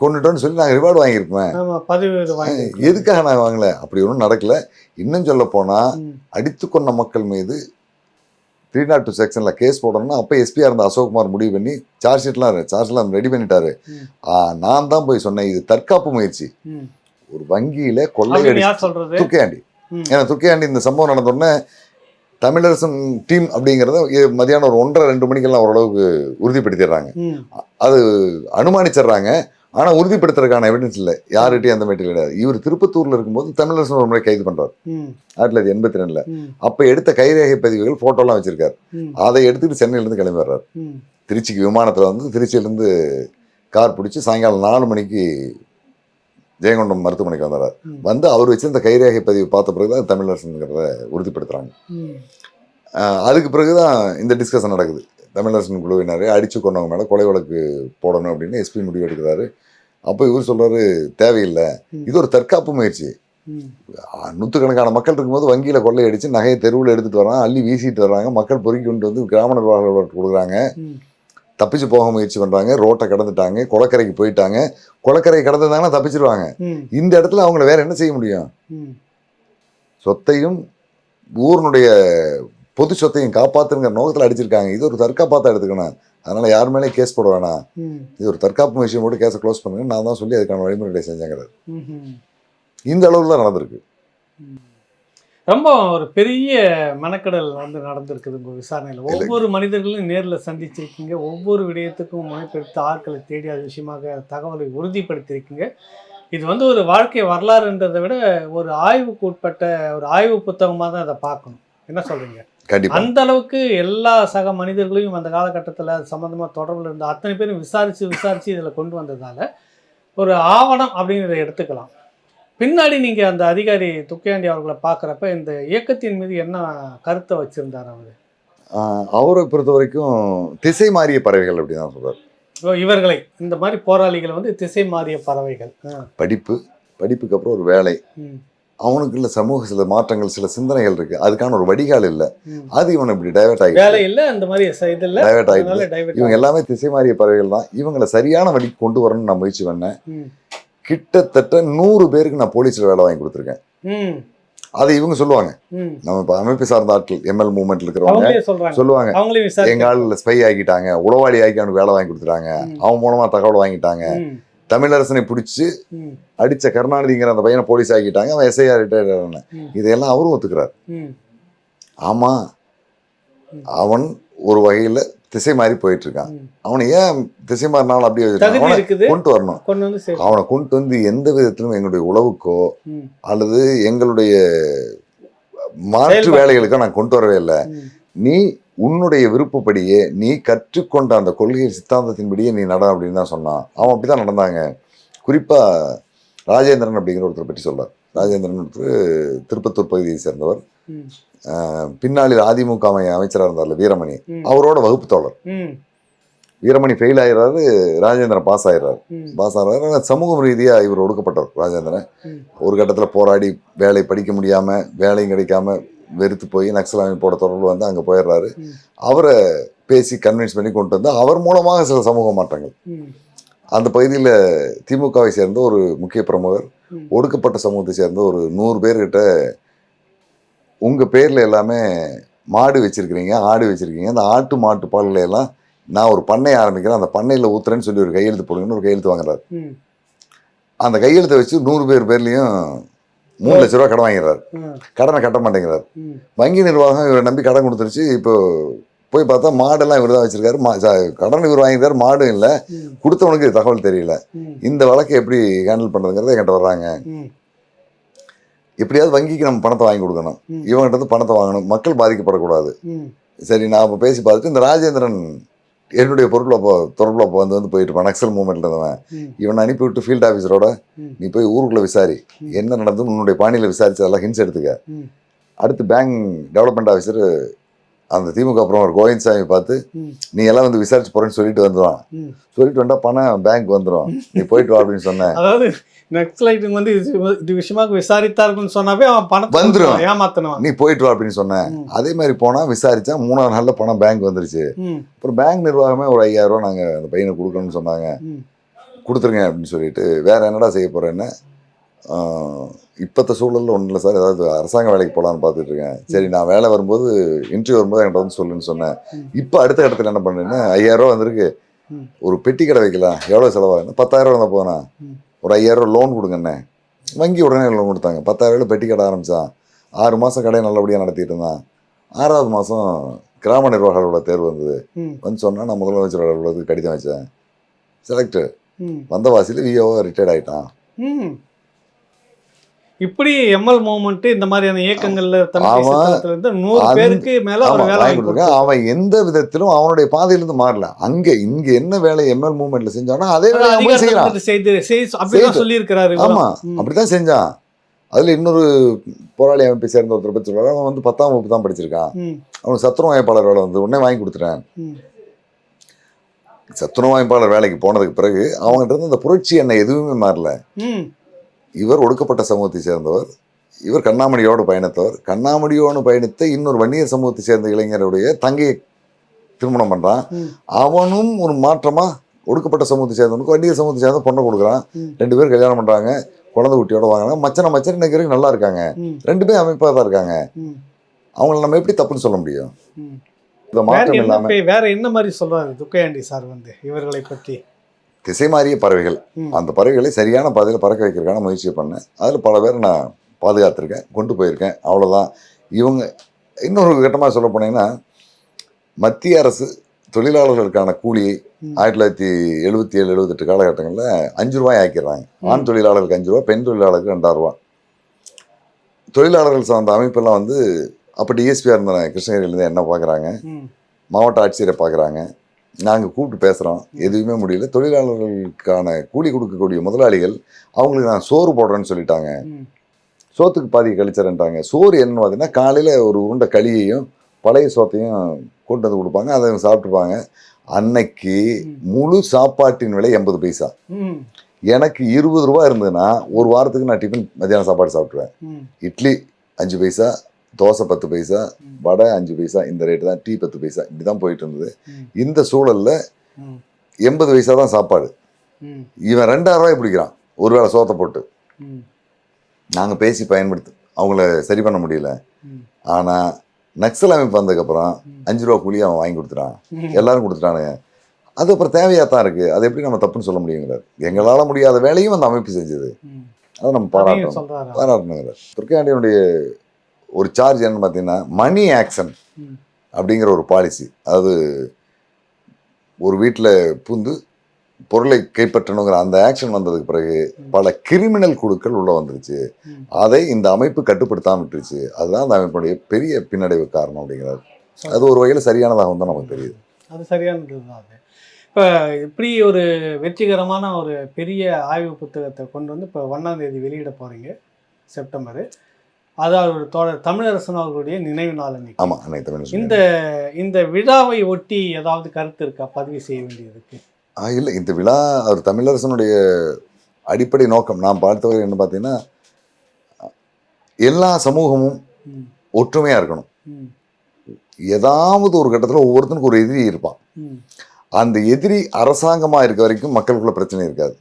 கொண்டுட்டோம்னு சொல்லி நாங்கள் ரிவார்டு வாங்கியிருப்போம் ஆமா பதவி உயர்வு வாங்கி எதுக்காக நாங்கள் வாங்கல? அப்படி ஒன்றும் நடக்கல. இன்னும் சொல்ல போனால். அடித்து கொண்ட மக்கள் மீது த்ரீ நாட் டூ செக்ஷனில் கேஸ் போடணும்னா அப்போ எஸ்பியாக இருந்த அசோக்குமார் முடிவு பண்ணி சார்ஜ் ஷீட்லாம் சார்ஜ்லாம் ரெடி பண்ணிட்டாரு. நான் தான் போய் சொன்னேன் இது தற்காப்பு முயற்சி. ஒரு வங்கியில கொள்ளை அப்படின்னு அடி யார் சொல்றது? துக்கையாண்டி ம். ஏன்னா துக்கையாண்டி இந்த சம்பவம் நடந்த உடனே தமிழரசன் டீம் அப்படிங்கிறத மதியானம் ஒரு ஒன்றரை ரெண்டு மணிக்கெல்லாம் ஓரளவுக்கு உறுதிப்படுத்திடுறாங்க. அது அனுமானிச்சிடுறாங்க. ஆனா உறுதிப்படுத்துறதுக்கான எவிடன்ஸ் இல்லை யார்கிட்டயும் அந்த மெட்டீரியல் கிடையாது இவர் திருப்பத்தூர்ல இருக்கும்போது தமிழரசன் ஒரு முறை கைது பண்றாரு ம். ஆயிரத்தி தொள்ளாயிரத்தி எண்பத்தி ரெண்டுல. அப்ப எடுத்த கைரேகை பதிவுகள் போட்டோலாம் வச்சிருக்காரு ம். அதை எடுத்துட்டு சென்னையில இருந்து கிளம்பி வர்றாரு. திருச்சிக்கு விமானத்துல வந்து திருச்சியிலேருந்து கார் பிடிச்சி சாயங்காலம் நாலு மணிக்கு ஜெயங்கொண்டம் மருத்துவமனைக்கு வந்தார் ம். வந்து அவர் வச்சிருந்த கைரேகை பதிவு பார்த்த பிறகு தான் தமிழரசனுங்கிறத. ஆஹ் அதுக்கு பிறகு தான் இந்த டிஸ்கஷன் நடக்குது தமிழரசன் குழுவினர் அடிச்சு கொண்டவங்க மேலே கொலை வழக்கு போடணும் அப்படின்னு எஸ்பி முடிவு எடுக்கிறாரு. அப்போ இவர் சொல்றாரு தேவையில்லை. இது ஒரு தற்காப்பு முயற்சி. நூற்றுக்கணக்கான மக்கள் இருக்கும்போது வங்கியில் கொள்ளை அடிச்சு நகையை தெருவில் எடுத்துட்டு வராங்க அள்ளி வீசிட்டு வர்றாங்க மக்கள் பொறுக்கி கொண்டு வந்து கிராம நிர்வாகிகள் கொடுக்குறாங்க. தப்பிச்சு போக முயற்சி பண்றாங்க ரோட்டை கடந்துட்டாங்க குளக்கரைக்கு போயிட்டாங்க. குளக்கரை கடந்துருந்தாங்கன்னா தப்பிச்சிருவாங்க. இந்த இடத்துல அவங்கள வேற என்ன செய்ய முடியும்? சொத்தையும் ஊரினுடைய பொது சொத்தையும் காப்பாத்துங்கிற நோக்கத்தில் அடிச்சிருக்காங்க. இது ஒரு தற்காப்பாத்தா எடுத்துக்கணும் அதனால யார் மேலே கேஸ் போட வேணாம். இது ஒரு தற்காப்பு விஷயம் மட்டும் கேஸை க்ளோஸ் பண்ணுங்க. நான் தான் சொல்லி அதுக்கான வழிமுறைகளை செஞ்சேங்கிறது. இந்த அளவில் தான் நடந்திருக்கு. ரொம்ப ஒரு பெரிய மெனக்கடல் வந்து நடந்திருக்குது உங்க விசாரணையில். ஒவ்வொரு மனிதர்களையும் நேரில் சந்திச்சிருக்கீங்க. ஒவ்வொரு விடயத்துக்கும் முனைப்பெடுத்து ஆட்களை தேடி அது விஷயமாக தகவலை உறுதிப்படுத்தியிருக்கீங்க. இது வந்து ஒரு வாழ்க்கை வரலாறுன்றதை விட ஒரு ஆய்வுக்கு உட்பட்ட ஒரு ஆய்வு புத்தகமாக தான் அதை பார்க்கணும். என்ன சொல்றீங்க? கண்டிப்பா. அந்த அளவுக்கு எல்லா சக மனிதர்களையும் அந்த காலகட்டத்தில் அது சம்மந்தமாக தொடர்பில் இருந்த அத்தனை பேரும் விசாரித்து விசாரித்து இதில் கொண்டு வந்ததால ஒரு ஆவணம் அப்படிங்கிறத எடுத்துக்கலாம். பின்னாடி நீங்கள் அந்த அதிகாரி துக்கையாண்டி அவர்களை பார்க்குறப்ப இந்த இயக்கத்தின் மீது என்ன கருத்தை வச்சுருந்தார் அவர்? அவரை பொறுத்த வரைக்கும் திசை மாறிய பறவைகள் அப்படின்னு தான் சொல்றாரு. ஓ இவர்களை. இந்த மாதிரி போராளிகள் வந்து திசை மாறிய பறவைகள். படிப்பு படிப்புக்கு அப்புறம் ஒரு வேலை. அவனுக்குள்ள சமூக சில மாற்றங்கள் சில சிந்தனைகள் இருக்கு. அதுக்கான ஒரு வடிகால் இல்லை. அது இவனை இப்படி டைவர்ட் ஆகி வேலை இல்லை அந்த மாதிரி டைவர்ட் ஆகிடுது இவங்க எல்லாமே திசை மாறிய பறவைகள் தான். இவங்களை சரியான வழிக்கு கொண்டு வரணும்னு நான் முயற்சி பண்ணேன். கிட்டத்தட்ட நூறு பேருக்கு நான் போலீஸில் வேலை வாங்கி கொடுத்துருக்கேன். அதை இவங்க சொல்லுவாங்க. நம்ம இப்போ அமைப்பு சார்ந்த ஆட்கள் எம்எல் மூவ்மெண்ட் இருக்கிறவங்க சொல்லுவாங்க. எங்க ஆளுல ஸ்பை ஆக்கிட்டாங்க உளவாளி ஆக்கி அவனுக்கு வேலை வாங்கி கொடுத்துட்டாங்க. அவன் மூலமா தகவல் வாங்கிட்டாங்க. தமிழரசனை பிடிச்சி அடிச்ச கருணாநிதிங்கிற அந்த பையனை போலீஸ் ஆக்கிட்டாங்க. அவன் எஸ்ஐஆர் ரிட்டையர்ட் ஆன. இதையெல்லாம் அவரும் ஒத்துக்கிறார். ம். ஆமா. ம். அவன் ஒரு வகையில திசை மாறி போயிட்டு இருக்கான். அவனை ஏன் திசை மாறினாலும் அப்படியே கொண்டு வரணும். அவனை கொண்டு வந்து எந்த விதத்திலும் எங்களுடைய உளவுக்கோ ம். அல்லது எங்களுடைய மாற்று. வேலைகளுக்கோ நான் கொண்டு வரவே இல்லை. நீ உன்னுடைய விருப்பப்படியே நீ கற்றுக்கொண்ட அந்த கொள்கை சித்தாந்தத்தின்படியே நீ நட அப்படின்னு தான் சொன்னான். அவன் அப்படிதான் நடந்தாங்க. குறிப்பா ராஜேந்திரன் அப்படிங்கிற ஒருத்தரை பற்றி சொல்றார். ராஜேந்திரன் ஒருத்தர் திருப்பத்தூர் பகுதியை சேர்ந்தவர். பின்னாளில் அதிமுக அமை- அமைச்சரா இருந்தார்ல வீரமணி. அவரோட வகுப்பு தோழர். வீரமணி ஃபெயில் ஆயிடுறாரு ராஜேந்திரன் பாஸ் ஆயிடுறாரு பாஸ் ஆகிறாரு ஆனா சமூக ரீதியா இவர் ஒடுக்கப்பட்டவர் ராஜேந்திரன். ஒரு கட்டத்துல போராடி வேலை படிக்க முடியாம வேலையும் கிடைக்காம வெறுத்து போய் நக்சல் அமைப்போட தொடர்பு வந்து அங்க போயிடுறாரு. அவரை பேசி கன்வின்ஸ் பண்ணி கொண்டு வந்து அவர் மூலமாக சில சமூக மாற்றங்கள். அந்த பகுதியில் திமுகவை சேர்ந்த ஒரு முக்கிய பிரமுகர். ஒடுக்கப்பட்ட சமூகத்தை சேர்ந்த ஒரு நூறு பேர்கிட்ட உங்க பேர்ல எல்லாமே மாடு வச்சிருக்கிறீங்க ஆடு வச்சிருக்கீங்க அந்த ஆட்டு மாட்டு பால்களை எல்லாம் நான் ஒரு பண்ணை ஆரம்பிக்கிறேன் அந்த பண்ணையில் ஊத்துறேன்னு சொல்லி ஒரு கையெழுத்து போடுங்கன்னு ஒரு கையெழுத்து வாங்குறாரு. அந்த கையெழுத்தை வச்சு நூறு பேர் பேர்லையும் மூணு லட்ச ரூபா கடன் வாங்கிறார் கடனை கட்ட மாட்டேங்கிறார். வங்கி நிர்வாகம் இவரை நம்பி கடன் கொடுத்துருச்சு. இப்போ போய் பார்த்தா மாடெல்லாம் இவர் தான் வச்சிருக்காரு. மா கடன் இவர் வாங்கியிருக்காரு மாடும் இல்லை. கொடுத்தவனுக்கு தகவல் தெரியல. இந்த வழக்கை எப்படி ஹேண்டில் பண்ணுறதுங்கிறத என்கிட்ட வர்றாங்க. எப்படியாவது வங்கிக்கு நம்ம பணத்தை வாங்கி கொடுக்கணும். இவங்ககிட்ட இருந்து பணத்தை வாங்கணும். மக்கள் பாதிக்கப்படக்கூடாது. சரி நான் அப்போ பேசி பார்த்துட்டு இந்த ராஜேந்திரன் என்னுடைய பொருட்களை அப்போ தொடர்பில் அப்போ வந்து வந்து போயிட்டு இருப்பான். நக்சல் மூமெண்ட்ல இருந்தவன். இவனை அனுப்பி விட்டு ஃபீல்ட் ஆஃபீஸரோட. நீ போய் ஊருக்குள்ள விசாரி. என்ன நடந்து உன்னுடைய பாணியில் விசாரிச்சு அதெல்லாம் ஹின்ஸ் எடுத்துக்க. அடுத்து பேங்க் டெவலப்மெண்ட் ஆஃபீஸர் அந்த திமுக பிரமுகர் கோவிந்த்சாமி பார்த்து நீ எல்லாம் வந்து விசாரிச்சு போறேன்னு சொல்லிட்டு வந்துடுவான் ம். சொல்லிட்டு வந்தா பணம் பேங்க் வந்துடும் நீ போயிட்டு வா அப்படின்னு சொன்னேன். அதாவது நக்சலைட்டுங்க வந்து இது விஷயமாக விசாரித்தார்கள்னு சொன்னாவே அவன் பணத்தை வந்துரும். ஏமாத்தணும் நீ போயிட்டு வா அப்படின்னு சொன்னேன். அதே மாதிரி போனா விசாரிச்சா மூணாவது நாள்ல பணம் பேங்க் வந்துருச்சு. அப்புறம் பேங்க் நிர்வாகமே ஒரு ஐயாயிரம் ரூபா நாங்க அந்த பையனை கொடுக்கணும்னு சொன்னாங்க. கொடுத்துருங்க அப்படின்னு சொல்லிட்டு வேற என்னடா செய்ய போறேன்னு? இப்பத்த சூழல்ல ஒன்றும் இல்லை சார். ஏதாவது அரசாங்க வேலைக்கு போகலான்னு பார்த்துட்டு இருக்கேன் சரி நான் வேலை வரும்போது இன்டர்வியூ வரும்போது என்கிட்ட வந்து சொல்லுன்னு சொன்னேன். இப்போ அடுத்த இடத்துல என்ன பண்ணேன்னா ஐயாயிரம் ரூபா வந்திருக்கு. ஒரு பெட்டி கடை வைக்கலாம். எவ்வளோ செலவாகுன்னு பத்தாயிரம் ரூபா போனா. ஒரு ஐயாயிரம் லோன் கொடுங்கண்ணே. வங்கி உடனே லோன் கொடுத்தாங்க. பத்தாயிரம் பெட்டி கடை ஆரம்பிச்சான். ஆறு மாதம் கடையை நல்லபடியாக நடத்திட்டு இருந்தான். ஆறாவது மாதம் கிராம நிர்வாகிகளோட தேர்வு வந்தது. வந்து சொன்னா நான் முதலமைச்சரோட அலுவலகத்துக்கு கடிதம் வச்சேன். செலக்ட் ம். வந்த வாசியில் விஓ ரிட்டையர்ட் ஆயிட்டான். ம். இப்படி எம்எல் மூவ்மெண்ட் இந்த மாதிரியான இயக்கங்கள்ல தமிழ் அவன் இருந்து நூறு பேருக்கு மேல வேலை. அவன் எந்த விதத்திலும் அவனுடைய பாதையிலிருந்து மாறல. அங்க இங்க என்ன வேலை எம்எல் மூவ்மெண்ட்ல செஞ்சானோ அதே அவன் போய் செய்யறான். செய்து செய் அப்படிதான் ஆமா அப்படிதான் செஞ்சான். அதுல இன்னொரு போராளி அமைப்பை சேர்ந்த ஒருத்தர் பற்றி சொல்றாரு. அவன் வந்து பத்தாம் வகுப்பு தான் படிச்சிருக்கான். அவனுக்கு சத்துணவு வாய்ப்பாளர் வேலை வந்து உடனே வாங்கி கொடுத்துட்டேன். சத்துணவு வாய்ப்பாளர் வேலைக்கு போனதுக்கு பிறகு அவங்ககிட்ட இருந்து அந்த புரட்சி எண்ணெய் எதுவுமே மாறல. இவர் ஒடுக்கப்பட்ட சமூகத்தை சேர்ந்தவர் இவர் கண்ணாமணியோடு பயணித்தவர். கண்ணாமணியோடு பயணித்த இன்னொரு வன்னியர் சமூகத்தை சேர்ந்த இளைஞருடைய தங்கையை திருமணம் பண்றான். ம். அவனும் ஒரு மாற்றமா ஒடுக்கப்பட்ட சமூகத்தை சேர்ந்தவனுக்கு வண்டியர் சமூகத்தை சேர்ந்த பொண்ணை கொடுக்குறான். ரெண்டு பேரும் கல்யாணம் பண்றாங்க குழந்தை குட்டியோட வாங்கினாங்க மச்சன மச்சன் இன்னைக்கு நல்லா இருக்காங்க. ரெண்டு பேரும் அமைப்பாக தான் இருக்காங்க. அவங்கள நம்ம எப்படி தப்புன்னு சொல்ல முடியும். இந்த மாற்றம் என்ன இல்லாம பே- வேற என்ன மாதிரி சொல்றாரு துக்கையாண்டி சார் வந்து இவர்களை பற்றி? திசை மாறிய பறவைகள். அந்த பறவைகளை சரியான பாதையில் பறக்க வைக்கிறதுக்கான முயற்சியை பண்ணேன். அதில் பல பேரை நான் பாதுகாத்திருக்கேன் கொண்டு போயிருக்கேன். அவ்வளோதான் இவங்க இன்னொரு கட்டமாக சொல்ல போனீங்கன்னா மத்திய அரசு தொழிலாளர்களுக்கான கூலியை. ஆயிரத்தி தொள்ளாயிரத்தி எழுபத்தி ஏழு எழுபத்தெட்டு காலகட்டங்களில் அஞ்சு ரூபாய் ஆக்கிடுறாங்க. ஆண் தொழிலாளருக்கு அஞ்சு ரூபா பெண் தொழிலாளருக்கு ரெண்டாயிரம் ரூபா தொழிலாளர்கள் சார்ந்த அமைப்பெல்லாம் வந்து அப்போ டிஎஸ்பியாக இருந்த கிருஷ்ணகிரியிலேருந்து என்ன பார்க்குறாங்க மாவட்ட ஆட்சியரை பார்க்குறாங்க நாங்கள் கூப்பிட்டு பேசுகிறோம் எதுவுமே முடியல. தொழிலாளர்களுக்கான கூலி கொடுக்கக்கூடிய முதலாளிகள் அவங்களுக்கு நான் சோறு போடுறேன்னு சொல்லிட்டாங்க. சோத்துக்கு பாதி கழிச்சறேன்ட்டாங்க. சோறு என்னன்னு பார்த்தீங்கன்னா காலையில் ஒரு உருண்டை களியையும் பழைய சோத்தையும் கொண்டு வந்து கொடுப்பாங்க. அதை சாப்பிட்டுப்பாங்க. அன்னைக்கு முழு சாப்பாட்டின் விலை எண்பது பைசா. எனக்கு இருபது ரூபா இருந்ததுன்னா ஒரு வாரத்துக்கு நான் டிஃபன் மத்தியானம் சாப்பாடு சாப்பிட்ருவேன் இட்லி அஞ்சு பைசா தோசை பத்து பைசா வடை அஞ்சு பைசா இந்த ரேட்டு தான் டீ பத்து பைசா இப்படி தான் போயிட்டு இருந்தது இந்த சூழல்ல எண்பது பைசா தான் சாப்பாடு. இவன் ரெண்டாயிரம் ரூபாய் பிடிக்கிறான் ஒரு வேளை சோத்தை போட்டு. நாங்கள் பேசி பயன்படுத்து அவங்கள சரி பண்ண முடியல. ஆனால் நக்சல் அமைப்பு வந்ததுக்கப்புறம். அஞ்சு ரூபா கூலி அவன் வாங்கி கொடுத்துட்டான். எல்லாரும் கொடுத்துட்டானுங்க. அது அப்புறம் தேவையாக தான் இருக்குது அது எப்படி நம்ம தப்புன்னு சொல்ல முடியுங்கிறார். எங்களால் முடியாத வேலையும் அந்த அமைப்பு செஞ்சது. அதை நம்ம பாராட்டணும். பாராட்டணுங்கிறார். துர்க்கையாண்டியனுடைய ஒரு சார்ஜ் என்னன்னு பார்த்தீங்கன்னா மணி ஆக்ஷன் அப்படிங்கிற ஒரு பாலிசி அதாவது ஒரு வீட்டில் புந்து பொருளை கைப்பற்றணுங்கிற அந்த ஆக்ஷன் வந்ததுக்கு பிறகு பல கிரிமினல் குழுக்கள் உள்ள வந்துருச்சு. அதை இந்த அமைப்பு கட்டுப்படுத்தாம விட்டுருச்சு. அதுதான் அந்த அமைப்புடைய பெரிய பின்னடைவு காரணம் அப்படிங்கிறது அது ஒரு வகையில் சரியானதாகவும் தான் நமக்கு தெரியுது. அது சரியானது தான் அது. இப்போ இப்படி ஒரு வெற்றிகரமான ஒரு பெரிய ஆய்வு புத்தகத்தை கொண்டு வந்து இப்போ ஒன்றாம் தேதி வெளியிட போறீங்க செப்டம்பர். அதாவது ஒரு தோழர் தமிழரசன் அவர்களுடைய நினைவு நாள் அன்னைக்கு. ஆமாம் தமிழ் இந்த இந்த விழாவை ஒட்டி ஏதாவது கருத்து இருக்கா? பதிவு செய்ய வேண்டியதுக்கு. ஆ இல்லை இந்த விழா அவர் தமிழரசனுடைய அடிப்படை நோக்கம். நான் பார்த்தவரை என்ன பார்த்தீங்கன்னா எல்லா சமூகமும் ஒற்றுமையாக இருக்கணும். ஏதாவது ஒரு கட்டத்தில் ஒவ்வொருத்தனுக்கு ஒரு எதிரி இருப்பான். அந்த எதிரி அரசாங்கமாக இருக்க வரைக்கும் மக்களுக்குள்ள பிரச்சனை இருக்காது.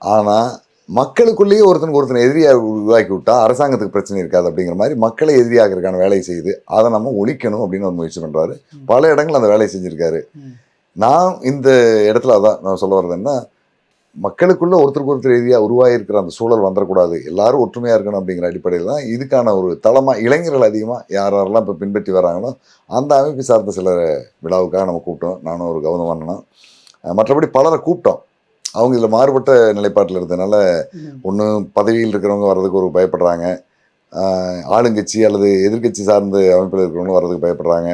ஆனால் மக்களுக்குள்ளேயே ஒருத்தனுக்கு ஒருத்தன் எதிரியாக உருவாக்கி விட்டா அரசாங்கத்துக்கு பிரச்சனை இருக்காது அப்படிங்கிற மாதிரி மக்களை எதிரியாகிறதுக்கான வேலையை செய்து அதை நம்ம ஒழிக்கணும் அப்படின்னு ஒரு முயற்சி பண்ணுறாரு. பல இடங்கள் அந்த வேலையை செஞ்சுருக்காரு. நான் இந்த இடத்துல அதான் நான் சொல்ல வர்றது என்ன மக்களுக்குள்ள ஒருத்தருக்கு ஒருத்தர் எதிரியாக உருவாகியிருக்கிற அந்த சூழல் வந்துடக்கூடாது எல்லாரும் ஒற்றுமையாக இருக்கணும் அப்படிங்கிற அடிப்படையில் தான் இதுக்கான ஒரு தளமாக இளைஞர்கள் அதிகமாக யார் யாரெல்லாம் இப்போ பின்பற்றி வராங்களோ அந்த அமைப்பு சார்ந்த சில விழாவுக்காக நம்ம கூப்பிட்டோம். நானும் ஒரு கவனம் பண்ணணும் மற்றபடி பலரை கூப்பிட்டோம். அவங்க இதில் மாறுபட்ட நிலைப்பாட்டில் இருந்ததுனால ஒன்று பதவியில் இருக்கிறவங்க வர்றதுக்கு ஒரு பயப்படுறாங்க ஆளுங்கட்சி அல்லது எதிர்க்கட்சி சார்ந்த அமைப்பில் இருக்கிறவங்க வர்றதுக்கு பயப்படுறாங்க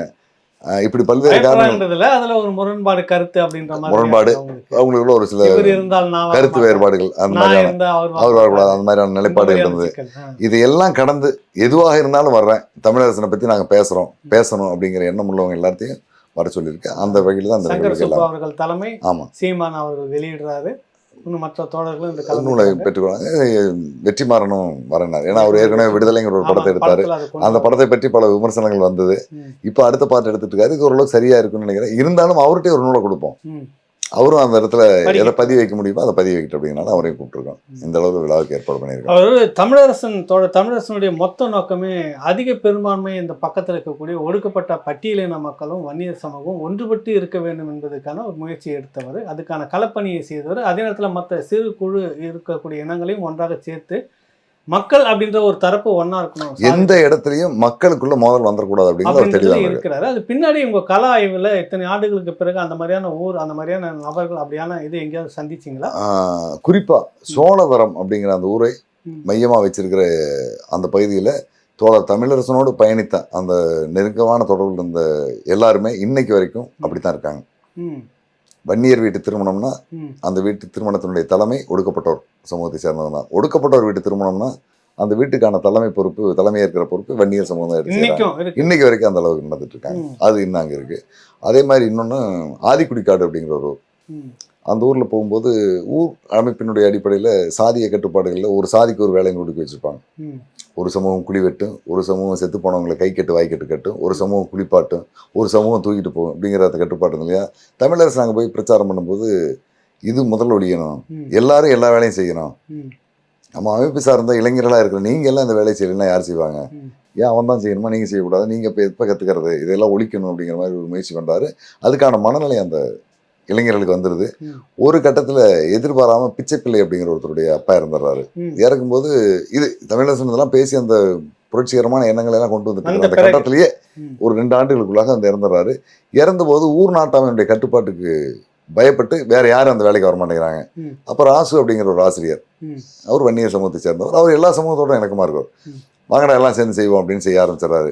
இப்படி பல்வேறு காரணங்கள் அதுல ஒரு முரண்பாடு கருத்து அப்படின்ற முரண்பாடு. அவங்களுக்கு. அவங்களுக்குள்ள ஒரு சில கருத்து. வேறுபாடுகள் அந்த மாதிரியான அவர் வரக்கூடாது. அந்த மாதிரியான நிலைப்பாடு இருந்தது. இதையெல்லாம் கடந்து எதுவாக இருந்தாலும் வர்றேன் தமிழரசனை பற்றி நாங்கள் பேசுகிறோம் பேசணும் அப்படிங்கிற எண்ணம் உள்ளவங்க எல்லாத்தையும் வர சொல்லியிருக்கேன் அந்த வகையில் தான் அந்த அவர்கள் தலைமை ஆமாம் சீமான் அவர்கள் வெளியிடுறாரு. இன்னும் மற்ற தோழர்களும் இந்த நூலை பெற்றுக்கொள்ளாங்க வெற்றிமாறனும் வரனார் ஏன்னா அவர் ஏற்கனவே விடுதலைங்கிற ஒரு படத்தை எடுத்தார். அந்த அந்த படத்தை பற்றி பல விமர்சனங்கள் வந்தது. இப்போ அடுத்த பாட்டு எடுத்துட்டு இருக்காரு. இது ஓரளவுக்கு சரியா இருக்குன்னு நினைக்கிறேன். இருந்தாலும் அவர்கிட்ட ஒரு நூலை கொடுப்போம். அவரும் அந்த இடத்துல எதை பதிவு வைக்க முடியுமோ அதை பதிவு வைக்கட்டும் அப்படிங்கனால அவரையும் கூப்பிட்டுருக்கோம். இந்த அளவுக்கு விழாவுக்கு ஏற்பாடு பண்ணியிருக்கோம். அவர் தமிழரசன் தோழர் தமிழரசனுடைய மொத்த நோக்கமே அதிக பெரும்பான்மை இந்த பக்கத்தில் இருக்கக்கூடிய ஒடுக்கப்பட்ட பட்டியலின மக்களும் வன்னியர் சமூகம் ஒன்றுபட்டு இருக்க வேண்டும் என்பதற்கான ஒரு முயற்சி எடுத்தவர். அதுக்கான களப்பணியை செய்தவர். அதே நேரத்தில் மற்ற சிறு குழு இருக்கக்கூடிய இனங்களையும் ஒன்றாக சேர்த்து மக்கள் அப்படின்ற ஒரு தரப்பு ஒன்றா இருக்கணும். எந்த இடத்துலையும் மக்களுக்குள்ள மோதல் வந்துடக்கூடாது அப்படிங்கிற ஒரு அப்படின்றது தெளிவாக இருக்கு இருக்கிறாரு. அது பின்னாடி உங்க கல ஆய்வுல இத்தனை ஆண்டுகளுக்கு பிறகு அந்த மாதிரியான ஊர் அந்த மாதிரியான நபர்கள் அப்படியான இது எங்கேயாவது சந்திச்சிங்களா? குறிப்பா சோழவரம் அப்படிங்கிற அந்த ஊரை ம். மையமா வச்சிருக்கிற அந்த பகுதியில் தோழர் தமிழரசனோடு பயணித்த அந்த நெருக்கமான தொடர்பில் இருந்த எல்லாருமே இன்னைக்கு வரைக்கும் அப்படித்தான் இருக்காங்க. வன்னியர் வீட்டு திருமணம்னா அந்த வீட்டு திருமணத்தினுடைய தலைமை ஒடுக்கப்பட்டோர் சமூகத்தை சேர்ந்தவங்க தான் ஒடுக்கப்பட்டோர் வீட்டு திருமணம்னா அந்த வீட்டுக்கான தலைமை பொறுப்பு தலைமை ஏற்கிற பொறுப்பு வன்னியர் சமூகம் எடுத்து இன்னைக்கு வரைக்கும் அந்த அளவுக்கு நடந்துட்டு இருக்காங்க அது இன்னும் அங்கே இருக்கு. அதே மாதிரி இன்னொன்று ஆதிக்குடிக்காடு அப்படிங்கிற ஒரு ஊர். அந்த ஊரில் போகும்போது ஊர் அமைப்பினுடைய அடிப்படையில் சாதிய கட்டுப்பாடுகளில் ஒரு சாதிக்கு ஒரு வேலைன்னு ஒதுக்கி வச்சுருப்பாங்க. ஒரு சமூகம் குழி வெட்டும் ஒரு சமூகம் செத்து போனவங்களை கை கட்டு வாய் கட்டு கட்டும் ஒரு சமூகம் குளிப்பாட்டும் ஒரு சமூகம் தூக்கிட்டு போகும் அப்படிங்கிற அந்த கட்டுப்பாடு இல்லையா? தமிழரசு நாங்கள் போய் பிரச்சாரம் பண்ணும்போது இது முதல்ல ஒழியணும். எல்லாரும் எல்லா வேலையும் செய்யணும். நம்ம அமைப்பு சார்ந்த இளைஞர்களாக இருக்கிற நீங்கள் எல்லாம் இந்த வேலையை செய்யலைன்னா யார் செய்வாங்க. ஏன் அவன் தான் செய்யணுமா? நீங்கள் செய்யக்கூடாது? நீங்கள் இப்போ எப்போ கற்றுக்கிறது இதெல்லாம் ஒழிக்கணும் அப்படிங்கிற மாதிரி ஒரு முயற்சி பண்ணுறாரு அதுக்கான மனநிலை அந்த இளைஞர்களுக்கு வந்துடுது. ஒரு கட்டத்தில் எதிர்பாராமல் பிச்சைப்பிள்ளை அப்படிங்கிற ஒருத்தருடைய அப்பா இறந்துடுறாரு. இறக்கும்போது இது தமிழரசன் இதெல்லாம் பேசி அந்த புரட்சிகரமான எண்ணங்களை எல்லாம் கொண்டு வந்துட்டு அந்த. கட்டத்திலேயே. ஒரு ரெண்டு ஆண்டுகளுக்குள்ளாக அந்த இறந்துடுறாரு இறந்தபோது ஊர் நாட்டாமையுடைய கட்டுப்பாட்டுக்கு பயப்பட்டு வேற யாரும் அந்த வேலைக்கு வர மாட்டேங்கிறாங்க. அப்போ ராசு அப்படிங்கிற ஒரு ஆசிரியர். அவர் வன்னியர் சமூகத்தை சேர்ந்தவர் அவர் எல்லா சமூகத்தோட இணக்கமா இருக்கார். வாங்கடா எல்லாம் சேர்ந்து செய்வோம் அப்படின்னு செய்ய ஆரம்பிச்சிடறாரு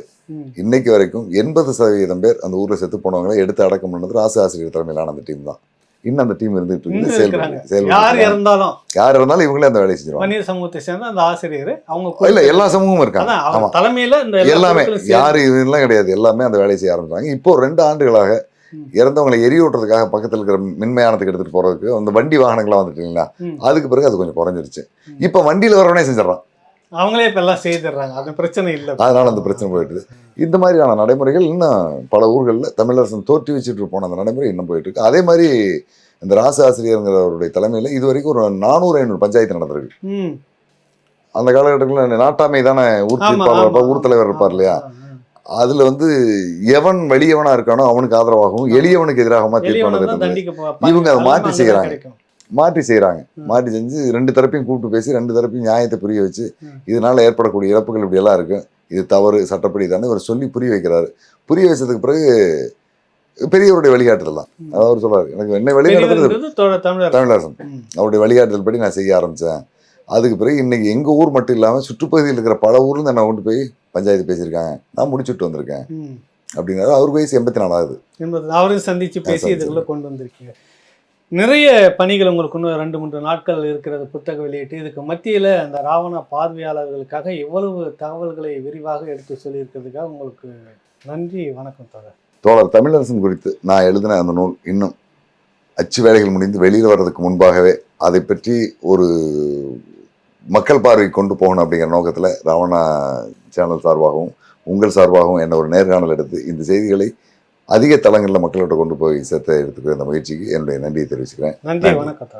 இன்னைக்கு வரைக்கும் எண்பது சதவீதம் பேர் அந்த ஊர்ல செத்து போனவங்களை எடுத்து அடக்கம் பண்ணது ராசு ஆசிரியர் தலைமையிலான அந்த டீம் தான். இன்னும் அந்த டீம் இருந்துட்டு இன்னும் இருக்கு இருக்கிறாங்க. செயல்பட்டு யார் இறந்தாலும். யார் இருந்தாலும் இவங்களே அந்த வேலையை செஞ்சிருவாங்க. வன்னியர் சமூகத்தை சேர்ந்த அந்த ஆசிரியர் அவங்க இல்ல எல்லா சமூகமும் இருக்காங்க. ஆமா. தலைமையில இந்த எல்லாமே யாரு இதெல்லாம் கிடையாது. எல்லாமே அந்த வேலையை செய்ய ஆரம்பிச்சாங்க இப்போ ரெண்டு ஆண்டுகளாக. இறந்தவங்களை எரியூட்டுறதுக்காக பக்கத்துல இருக்கிற மின்மயானத்துக்கு எடுத்துட்டு போறதுக்கு அந்த வண்டி வாகனங்கள்லாம் வந்துட்டு இல்லைங்களா. அதுக்கு பிறகு அது கொஞ்சம் குறைஞ்சிருச்சு. இப்போ வண்டியில வரவனே செஞ்சிடறான். அவங்களே இப்ப எல்லாம் செய்திடுறாங்க. அது பிரச்சனை இல்ல. அதனால அந்த பிரச்சனை போயிட்டு இந்த மாதிரியான நடைமுறைகள் இன்னும் பல ஊர்களில் தமிழரசன் தோற்றி வச்சுட்டு போன அந்த நடைமுறை இன்னும் போயிட்டு இருக்கு. அதே மாதிரி இந்த ராச ஆசிரியருங்கிறவருடைய தலைமையில் இது வரைக்கும் ஒரு நானூறு ஐநூறு பஞ்சாயத்து நடந்திருக்கு. அந்த காலகட்டங்களில் நாட்டாமை தானே ஊர் தீர்ப்பாளர் ஊர் தலைவர் இருப்பார் இல்லையா. அதுல வந்து எவன் வலியவனா இருக்கானோ அவனுக்கு ஆதரவாகவும் எளியவனுக்கு தான் தீர்ப்பானது இவங்க அதை மாற்றி. கிடைக்கும். மாற்றி செய்றாங்க ம். மாற்றி செஞ்சு ரெண்டு தரப்பையும் கூப்பிட்டு பேசி ரெண்டு தரப்பையும் நியாயத்தை புரிய வச்சு. இதனால ஏற்படக்கூடிய இழப்புகள் இப்படி எல்லாம் இருக்கு இது தவறு சட்டப்படி தானே இவர் சொல்லி புரிய வைக்கிறாரு புரிய வச்சதுக்கு பிறகு பெரியவருடைய வழிகாட்டுதல் தான். அதாவது அவர் சொல்றாரு எனக்கு என்ன வழிகாட்டுறது தமிழரசன். அவருடைய வழிகாட்டுதல் படி நான் செய்ய ஆரம்பிச்சேன் அதுக்கு பிறகு இன்னைக்கு எங்க ஊர் மட்டும் இல்லாம சுற்றுப்பகுதியில் இருக்கிற பல ஊர்ல இருந்து என்னை கொண்டு போய் பஞ்சாயத்து பேசியிருக்காங்க நான் முடிச்சுட்டு வந்திருக்கேன். அப்படிங்கிறது அவர் வயசு எண்பத்தி நாலாவது அவரையும் சந்திச்சு பேசி. இதுக்குள்ள கொண்டு வந்திருக்கீங்க நிறைய பணிகள் உங்களுக்கு இன்னும் ரெண்டு மூன்று நாட்கள் இருக்கிறது புத்தக வெளியிட்டு. இதுக்கு மத்தியில் அந்த ராவண பார்வையாளர்களுக்காக எவ்வளவு தகவல்களை விரிவாக எடுத்து சொல்லியிருக்கிறதுக்காக உங்களுக்கு நன்றி வணக்கம் தோழர். தோழர் தமிழரசன் குறித்து நான் எழுதின அந்த நூல் இன்னும் அச்சு வேலைகள் முடிந்து வெளியில் வர்றதுக்கு முன்பாகவே அதை பற்றி ஒரு மக்கள் பார்வை கொண்டு போகணும் அப்படிங்கிற நோக்கத்தில் ராவணா சேனல் சார்பாகவும் உங்கள் சார்பாகவும் என்ன ஒரு நேர்காணல் எடுத்து இந்த செய்திகளை அதிக தளங்களில் மக்கள்கிட்ட கொண்டு போய் சேர்த்த எடுத்துக்கிற இந்த முயற்சிக்கு என்னுடைய நன்றியை தெரிவிச்சுக்கிறேன் நன்றி. வணக்கம்